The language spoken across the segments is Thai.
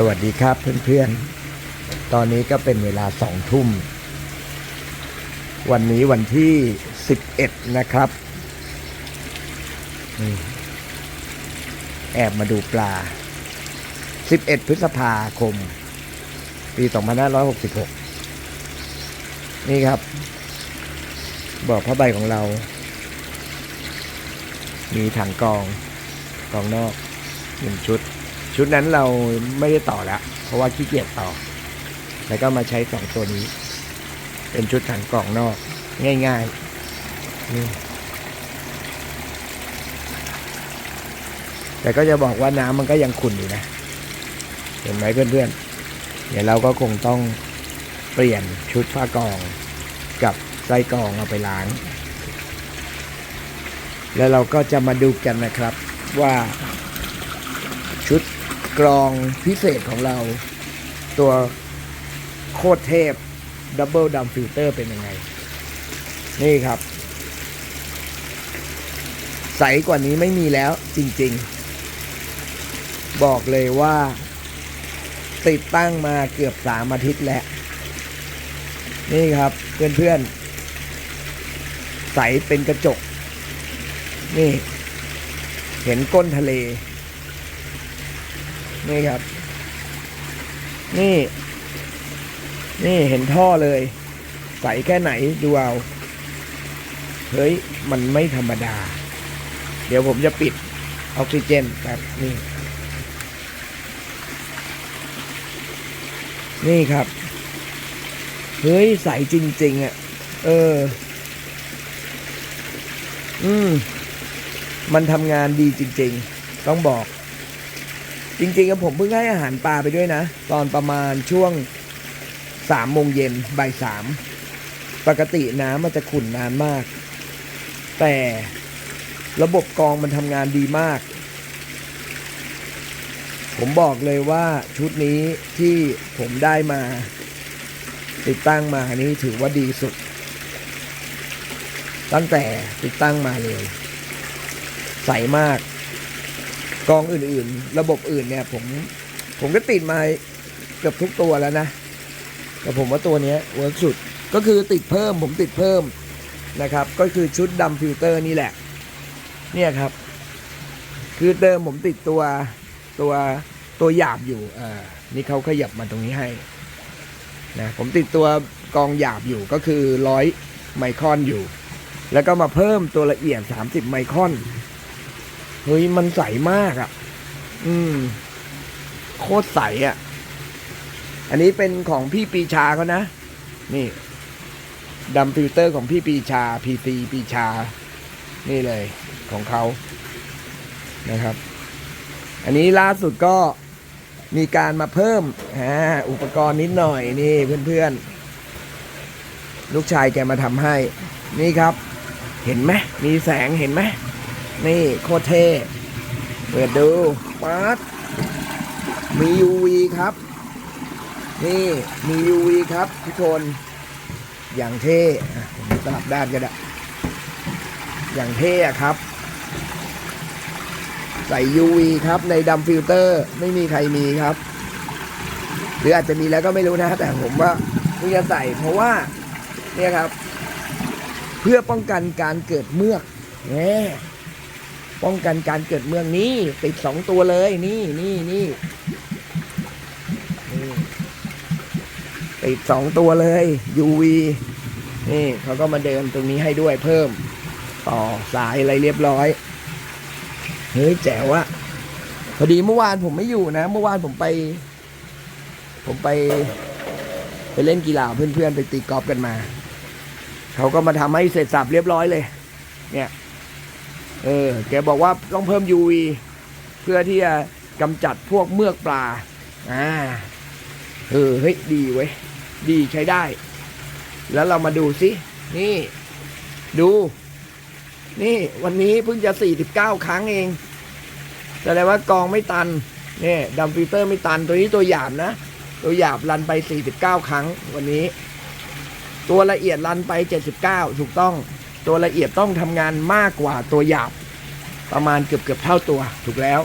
สวัสดีครับเพื่อนๆ ตอนนี้ก็เป็นเวลาสองทุ่ม วันนี้วันที่ 11 นะครับ แอบมาดูปลา 11 พฤษภาคม ปี 2566 นี่ครับ บอกผ้าใบของเรา มีถังกอง กองนอกหนึ่งชุด ชุดนั้นเราไม่ได้ต่อแล้ว เพราะว่าขี้เกียจต่อ แล้วก็มาใช้สองตัวนี้ เป็นชุดถังกล่องนอก ง่ายๆนี่แต่ก็จะบอกว่าน้ำมันก็ยังขุ่นอยู่นะ เห็นไหมเพื่อนๆ เดี๋ยวเราก็คงต้องเปลี่ยนชุดผ้ากองกับไส้กองเอาไปล้าง แล้วเราก็จะมาดูกันนะครับว่าชุด กรองพิเศษของเรา ตัวโคตรเทพดับเบิลดัมฟิลเตอร์เป็นยังไง นี่ครับ ใสกว่านี้ไม่มีแล้วจริงๆ บอกเลยว่า ติดตั้งมาเกือบสามอาทิตย์แล้ว นี่ครับเพื่อนๆ ใสเป็นกระจก นี่ เห็นก้นทะเล นี่ครับ นี่ นี่เห็นท่อเลย ใสแค่ไหนดูเอาเฮ้ย มันไม่ธรรมดา เดี๋ยวผมจะปิดออกซิเจนแบบนี่นี่ครับ เฮ้ย ใสจริง ๆอะ เออ อืม มันทำงานดีจริง ๆ ต้องบอก จริงๆผมเพิ่งให้อาหารปลาไปด้วยนะ ตอนประมาณช่วงสามโมงเย็นบ่ายสามปกติน้ำมันจะขุ่นนานมาก แต่ระบบกรองมันทำงานดีมาก ผมบอกเลยว่าชุดนี้ที่ผมได้มา ติดตั้งมานี้ถือว่าดีสุด ตั้งแต่ติดตั้งมาเลย ใสมาก กองอื่นๆ ระบบอื่นเนี่ย ผมผมก็ติดมาเกือบทุกตัวแล้วนะ แต่ผมว่าตัวนี้เวิร์กสุดก็คือติดเพิ่มผมติดเพิ่มนะครับ ก็คือชุดดำฟิลเตอร์นี่แหละ เนี่ยครับ คือเดิมผมติดตัวตัวตัวหยาบอยู่อ่านี่เขาขยับมาตรงนี้ให้นะผมติดตัวกองหยาบอยู่ก็คือร้อยไมครอนอยู่ แล้วก็มาเพิ่มตัวละเอียด 30 ไมครอน เฮ้ยมันใสมากอะ่ะ อืม โคตรใสอะ่ะ อันนี้เป็นของพี่ปีชาเขานะ นี่ดำฟิลเตอร์ของพี่ปีชาพีซีปีชา นี่เลยของเขานะครับ อันนี้ล่าสุดก็มีการมาเพิ่มอ่าอุปกรณ์นิดหน่อยนี่เพื่อนๆ ลูกชายแกมาทำให้ นี่ครับ เห็นไหมมีแสงเห็นไหม นี่โคตรเท่เปิดดูป๊าดมี UV ครับ นี่มี UV ครับทุกคน อย่างเท่ผมสลับด้านก็ได้อย่างเท่ครับ ใส่ UV ครับในดำฟิลเตอร์ ไม่มีใครมีครับ หรืออาจจะมีแล้วก็ไม่รู้นะ แต่ผมว่าเพิ่งจะใส่เพราะว่า เนี่ยครับ เพื่อป้องกันการเกิดเมือกแหม ป้องกันการเกิดเมือกนี้ติดสองตัวเลยนี่นี่นี่นี่ติดสองตัวเลย UV นี่เขาก็มาเดินตรงนี้ให้ด้วยเพิ่ม ต่อสายอะไรเรียบร้อยเฮ้ยแจ๋วอะพอดีเมื่อวานผมไม่อยู่นะ เมื่อวานผมไป ผมไป ไปเล่นกีฬาเพื่อนๆไปตีกอล์ฟกันมา เขาก็มาทำให้เสร็จสับเรียบร้อยเลย เนี่ย เออ แกบอกว่าต้องเพิ่ม UV เพื่อที่จะกำจัดพวกเมือกปลา อ่า เออ เฮ้ย ดีเว้ย ดีใช้ได้ แล้วเรามาดูสิ นี่ ดู นี่ วันนี้เพิ่งจะ 49 ครั้งเอง แสดงว่ากองไม่ตันเนี่ยดัมฟิลเตอร์ไม่ตัน ตัวนี้ตัวหยาบนะ ตัวหยาบรันไป 49 ครั้งวันนี้ ตัวละเอียดรันไป 79 ถูกต้อง ตัวละเอียดต้องทำงานมากกว่าตัวหยาบ ประมาณเกือบเกือบเท่าตัวถูกแล้ว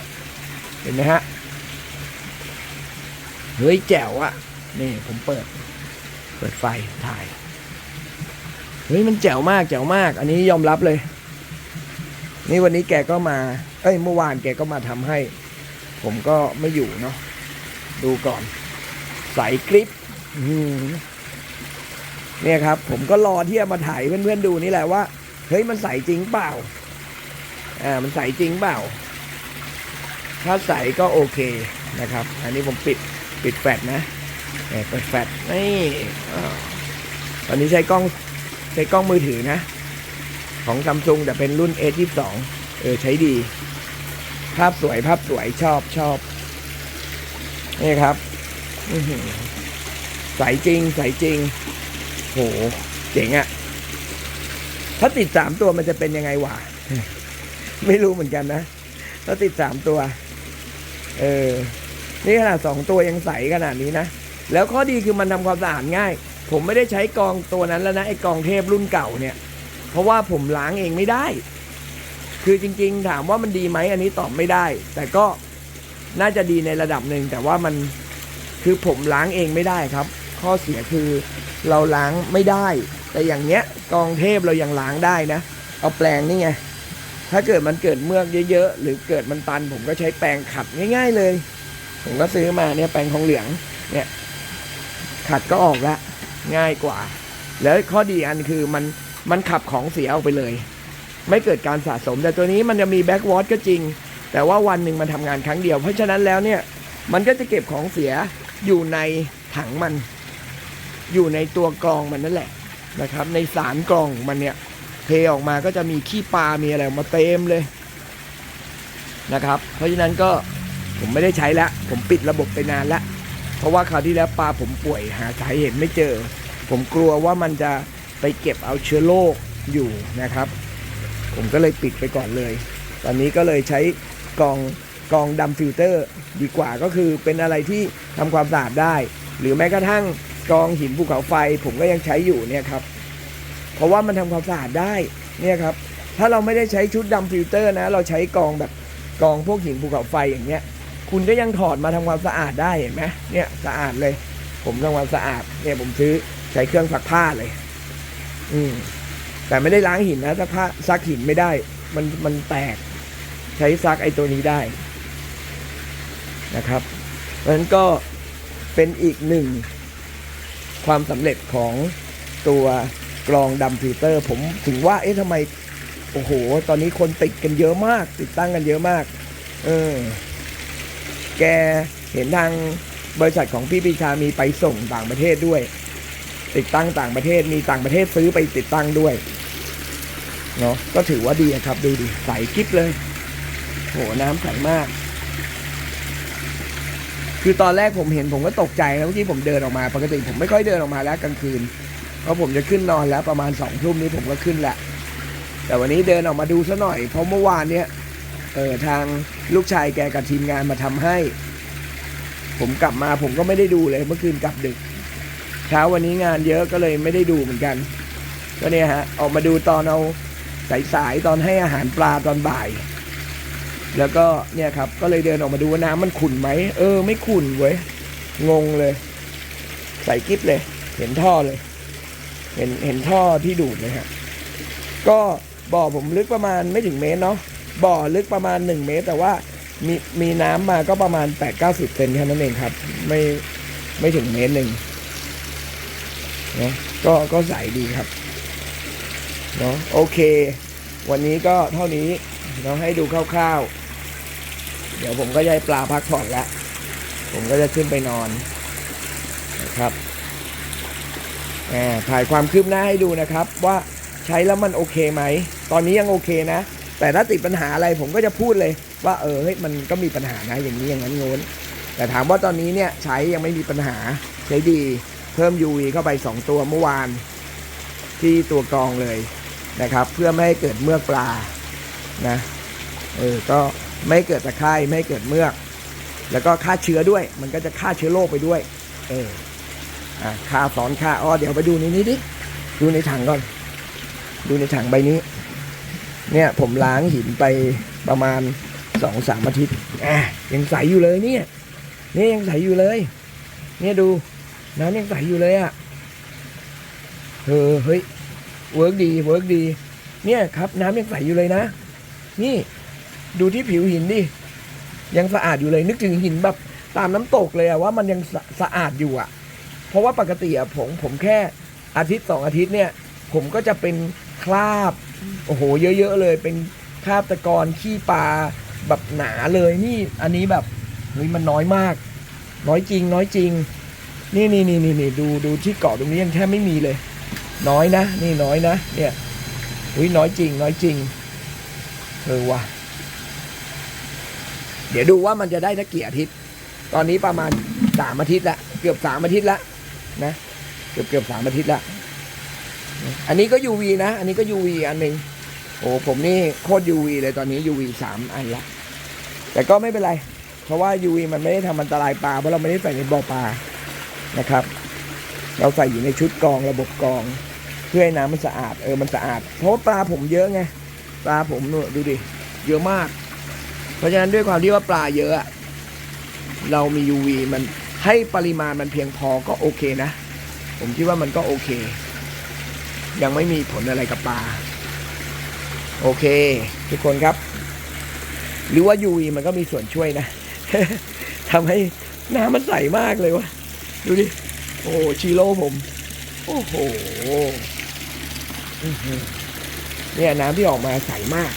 เห็นไหมฮะ เฮ้ยแจ๋วอะนี่ผมเปิด เปิดไฟถ่าย เฮ้ยมันแจ๋วมากแจ๋วมาก อันนี้ยอมรับเลย นี่วันนี้แกก็มา เอ้ยเมื่อวานแกก็มาทำให้ ผมก็ไม่อยู่เนาะดูก่อน ใสกริปอื้อหือ เนี่ยครับ ผมก็รอที่จะมาถ่ายเพื่อนๆดูนี่แหละว่า เฮ้ยมันใสจริงเปล่า อ่ามันใสจริงเปล่า ถ้าใสก็โอเคนะครับ อันนี้ผมปิดปิดแฟลชนะเปิดแฟลชนี่อ้าวตอนนี้ใช้กล้องใช้กล้องมือถือนะ ของซัมซุงแต่เป็นรุ่น A22 เออใช้ดี ภาพสวยภาพสวยชอบชอบนี่ครับใสจริงใสจริง โหเจ๋งอะถ้าติดสามตัวมันจะเป็นยังไงวะ ไม่รู้เหมือนกันนะ ถ้าติดสามตัว เออ นี่ขนาดสองตัวยังใสขนาดนี้นะ แล้วข้อดีคือมันทำความสะอาดง่าย ผมไม่ได้ใช้กองตัวนั้นแล้วนะไอ้กองเทพรุ่นเก่าเนี่ย เพราะว่าผมล้างเองไม่ได้ คือจริง ๆ ถามว่ามันดีไหมอันนี้ตอบไม่ได้ แต่ก็น่าจะดีในระดับหนึ่งแต่ว่ามันคือผมล้างเองไม่ได้ครับ ข้อเสียคือเราล้างไม่ได้ แต่อย่างเนี้ยกองเทพเรายังล้างได้นะ เอาแปลงนี่ไง ถ้าเกิดมันเกิดเมือกเยอะๆ หรือเกิดมันตัน ผมก็ใช้แปรงขัดง่าย ๆ เลย ผมก็ซื้อมาเนี่ยแปรงทองเหลืองเนี่ยขัดก็ออกละง่ายกว่า แล้วข้อดีอันคือมันมันขับของเสียออกไปเลย ไม่เกิดการสะสม แต่ตัวนี้มันจะมีแบ็กวอตก็จริง แต่ว่าวันหนึ่งมันทำงานครั้งเดียว เพราะฉะนั้นแล้วเนี่ยมันก็จะเก็บของเสียอยู่ในถังมัน อยู่ในตัวกรองมันนั่นแหละนะครับ ในสารกรองมันเนี่ยเทออกมาก็จะมีขี้ปลา มีอะไรออกมาเต็มเลยนะครับ เพราะฉะนั้นก็ผมไม่ได้ใช้แล้วผมปิดระบบไปนานแล้วเพราะว่าคราวที่แล้วปลาผมป่วยหาสาเหตุไม่เจอ ผมกลัวว่ามันจะไปเก็บเอาเชื้อโรคอยู่นะครับ ผมก็เลยปิดไปก่อนเลย ตอนนี้ก็เลยใช้กรองกรองดำฟิลเตอร์ดีกว่าก็คือเป็นอะไรที่ทำความสะอาดได้ หรือแม้กระทั่ง กองหินภูเขาไฟผมก็ยังใช้อยู่เนี่ยครับ เพราะว่ามันทำความสะอาดได้เนี่ยครับ ถ้าเราไม่ได้ใช้ชุดดำฟิลเตอร์นะ เราใช้กองแบบกองพวกหินภูเขาไฟอย่างเงี้ย คุณก็ยังถอดมาทำความสะอาดได้เห็นไหมเนี่ยสะอาดเลย ผมทำความสะอาดเนี่ยผมซื้อใช้เครื่องซักผ้าเลย อืมแต่ไม่ได้ล้างหินนะซักผ้าซักหินไม่ได้ มันมันแตก ใช้ซักไอตัวนี้ได้นะครับเพราะฉะนั้นก็เป็นอีกหนึ่ง ความสำเร็จของตัวกรองดำฟิลเตอร์ ผมถึงว่าเอ๊ะทำไม โอ้โห ตอนนี้คนติดกันเยอะมาก ติดตั้งกันเยอะมาก เออ แกเห็นทางบริษัทของพี่ปีชามีไปส่งต่างประเทศด้วย ติดตั้งต่างประเทศมีต่างประเทศซื้อไปติดตั้งด้วยเนาะก็ถือว่าดีครับดูดิใสกิ๊บเลยโหน้ำใสมาก คือตอนแรกผมเห็นผมก็ตกใจนะเมื่อกี้ผมเดินออกมา ปกติผมไม่ค่อยเดินออกมาแล้วกลางคืนเพราะผมจะขึ้นนอนแล้วประมาณสองทุ่มนี้ผมก็ขึ้นแหละแต่วันนี้เดินออกมาดูซะหน่อย เพราะเมื่อวานเนี้ยเออทางลูกชายแกกับทีมงานมาทำให้ ผมกลับมาผมก็ไม่ได้ดูเลยเมื่อคืนกลับดึก เช้าวันนี้งานเยอะก็เลยไม่ได้ดูเหมือนกันก็เนี่ยฮะออกมาดูตอนเอาสายๆตอนให้อาหารปลาตอนบ่าย แล้วก็เนี่ยครับก็เลยเดินออกมาดูว่าน้ำมันขุ่นไหมเออไม่ขุ่นเว้ยงงเลย ใส่กิ๊บเลย เห็นท่อเลย เห็นเห็นท่อที่ดูดเลยฮะก็บ่อผมลึกประมาณไม่ถึงเมตรเนาะบ่อลึกประมาณ 1 เมตร แต่ว่ามีมีน้ำมาก็ประมาณ 8 9 0เซนแค่นั้นเองครับ ไม่ไม่ถึงเมตรหนึ่งเนาะก็ก็ใสดีครับเนาะโอเค วันนี้ก็เท่านี้เนาให้ดูคร่าวๆ เดี๋ยวผมก็จะให้ปลาพักผ่อนแล้วผมก็จะขึ้นไปนอนนะครับอ่าถ่ายความคืบหน้าให้ดูนะครับ ว่าใช้แล้วมันโอเคไหม ตอนนี้ยังโอเคนะ แต่ถ้าติดปัญหาอะไรผมก็จะพูดเลย ว่าเออเฮ้ยมันก็มีปัญหานะอย่างนี้อย่างนั้นโน้น แต่ถามว่าตอนนี้เนี่ยใช้ยังไม่มีปัญหาใช้ดีเพิ่ม UV เข้าไป 2 ตัวเมื่อวาน ที่ตัวกรองเลยนะครับ เพื่อไม่ให้เกิดเมือกปลานะเออก็ ไม่เกิดตะไคร่ไม่เกิดเมือก แล้วก็ฆ่าเชื้อด้วย มันก็จะฆ่าเชื้อโรคไปด้วย เอออะฆ่าสอนฆ่าอ๋อเดี๋ยวไปดูในนี้ดิดูในถังก่อน ดูในถังใบนี้ เนี่ยผมล้างหินไปประมาณสองสามอาทิตย์อะยังใสอยู่เลยเนี่ยนี่ยังใสอยู่เลย เนี่ยดูน้ำยังใสอยู่เลยอะ่ะเออเฮ้ยเวิร์กดีเวิร์กดี เนี่ยครับ น้ำยังใสอยู่เลยนะ นี่ ดูที่ผิวหินดิยังสะอาดอยู่เลยนึกถึงหินแบบตามน้ำตกเลยอะว่ามันยังสะสะอาดอยู่อะเพราะว่าปกติอะผมผมแค่อาทิตย์สองอาทิตย์เนี่ย ผมก็จะเป็นคราบโอ้โห เยอะๆเลย เป็นคราบตะกอนขี้ปลาแบบหนาเลยนี่อันนี้แบบเฮ้ยมันน้อยมาก น้อยจริง น้อยจริง นี่นี่นี่นี่นี่ดูดูที่เกาะตรงนี้ยังแทบไม่มีเลย น้อยนะ นี่น้อยนะ เนี่ยอุ้ยน้อยจริง น้อยจริงเออว่ะ เดี๋ยวดูว่ามันจะได้สักกี่อาทิตย์ ตอนนี้ประมาณสามอาทิตย์ละเกือบสามอาทิตย์ละนะเกือบเกือบสามอาทิตย์ละอันนี้ก็ UV นะ อันนี้ก็ UV อันหนึ่งโอ้ผมนี่โคตร UV เลยตอนนี้ UV สามอันละแต่ก็ไม่เป็นไร เพราะว่า UV มันไม่ได้ทำอันตรายปลาเพราะเราไม่ได้ใส่ในบ่อปลานะครับ เราใส่อยู่ในชุดกรองระบบกรอง เพื่อให้น้ำมันสะอาดเออมันสะอาด เพราะว่าปลาผมเยอะไงปลาผมดูดิเยอะมาก เพราะฉะนั้นด้วยความที่ว่าปลาเยอะเรามี UV มันให้ปริมาณมันเพียงพอก็โอเคนะ ผมคิดว่ามันก็โอเค ยังไม่มีผลอะไรกับปลา โอเค ทุกคนครับ หรือว่า UV มันก็มีส่วนช่วยนะทำให้น้ำมันใสมากเลยวะดูดิ โอ้ชีโร่ผม โอ้โหเนี่ยน้ำที่ออกมาใสมาก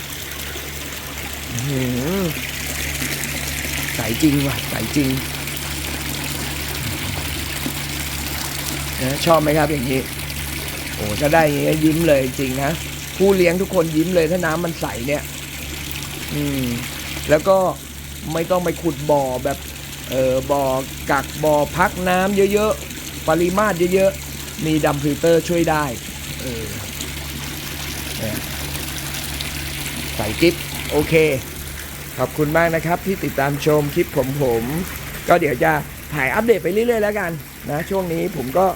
ใสจริงว่ะใสจริงนะชอบไหมครับอย่างนี้ โอ้ถ้าได้อย่างนี้ยิ้มเลยจริงนะ ผู้เลี้ยงทุกคนยิ้มเลยถ้าน้ำมันใสเนี่ย อืม แล้วก็ไม่ต้องไปขุดบ่อแบบ เออบ่อกักบ่อพักน้ำเยอะๆ ปริมาตรเยอะๆ มีดัมฟิลเตอร์ช่วยได้ เออใส่กิ๊บ โอเค ขอบคุณมากนะครับที่ติดตามชมคลิปผมผม ก็เดี๋ยวจะถ่ายอัปเดตไปเรื่อยๆแล้วกันนะช่วงนี้ผมก็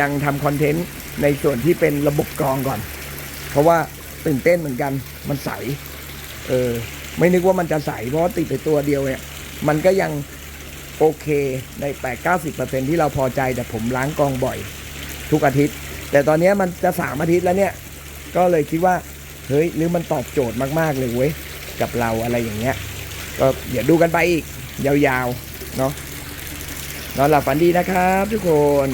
ยังทำคอนเทนต์ในส่วนที่เป็นระบบกรองก่อน เพราะว่าตื่นเต้นเหมือนกันมันใสเออไม่นึกว่ามันจะใสเพราะติดไปตัวเดียวเนี่ยมันก็ยังโอเคใน8 90ที่เราพอใจแต่ผมล้างกรองบ่อย ทุกอาทิตย์ แต่ตอนนี้มันจะสามอาทิตย์แล้วเนี่ย ก็เลยคิดว่า เฮ้ยหรือมันตอบโจทย์มากๆเลยเว้ยกับเราอะไรอย่างเงี้ยก็อย่าดูกันไปอีก ยาวๆ เนาะนอนหลับฝันดีนะครับทุกคน